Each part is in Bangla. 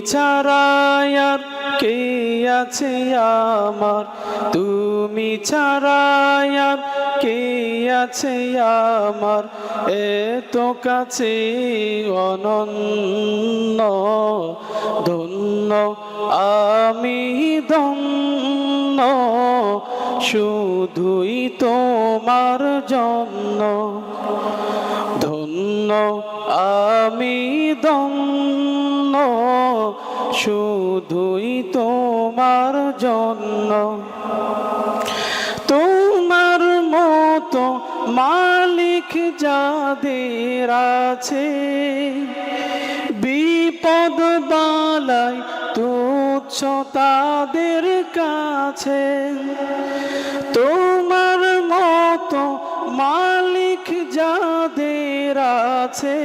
ছাড়াই কে আছে আমার? তুমি ছাড়ায়ার কে আছে আমার? এত কাছে অনন্য, ধন্য, আমি ধন্য, শুধুই তোমার জন্য। শুধুই তোমার জন্য। তোমার মতো মালিক যাদের আছে, বিপদ বালাই তুচ্ছ তাদের কাছে। তোমার মতো মালিক যাদের আছে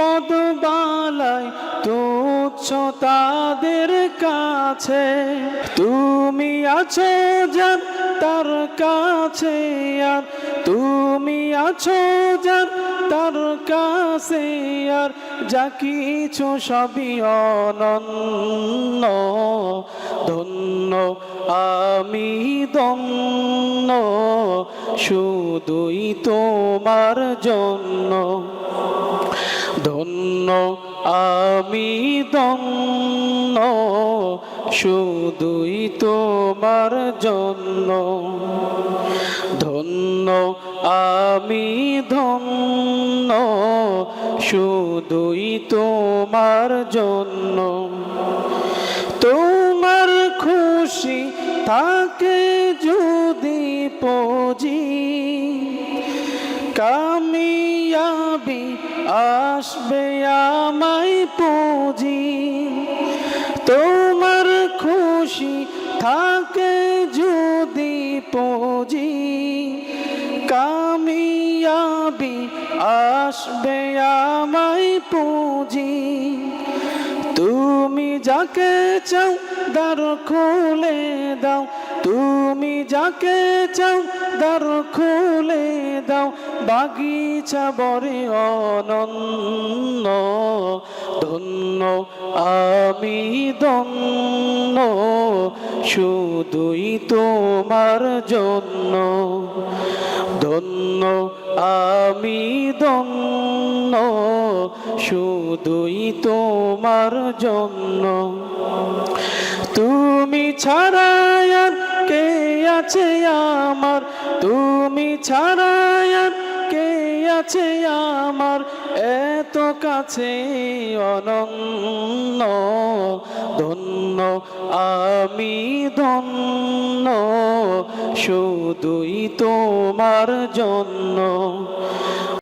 বিপদ বালাই তুচ্ছ তাদের কাছে। তুমি আছো যার তার কাছে আর, তুমি আছো যার তার কাছে আর, যা কিছু সবই অনন্য। ধন্য, আমি দন্য শুধুই তোমার জন্য। ধন্য, আমি দন্য শুধুই তোমার জন্য। ধন্য, আমি ধন্য, শুধুই তোমার জন্য। তোমার খুশি থাকে কামিয়াবি আসবে আমায় পুঁজি। তোমার খুশি থাকে যদি পুঁজি। কামিয়াবি আসবে আমায় পুঁজি। তুমি যাকে চাও দ্বার খুলে দাও তুমি যাকে চাও, দ্বার খুলে দাও। বাগিচা বরে অনন্য, ধন্য আমি ধন্য, শুধুই তোমার জন্য। তোমার জন্য। তুমি আর কে আছে আমার? তুমি আর কে আছে আমার? এত কাছে অনন্য, ধন্য, আমি ধন্য। শুধুই তোমার জন্য।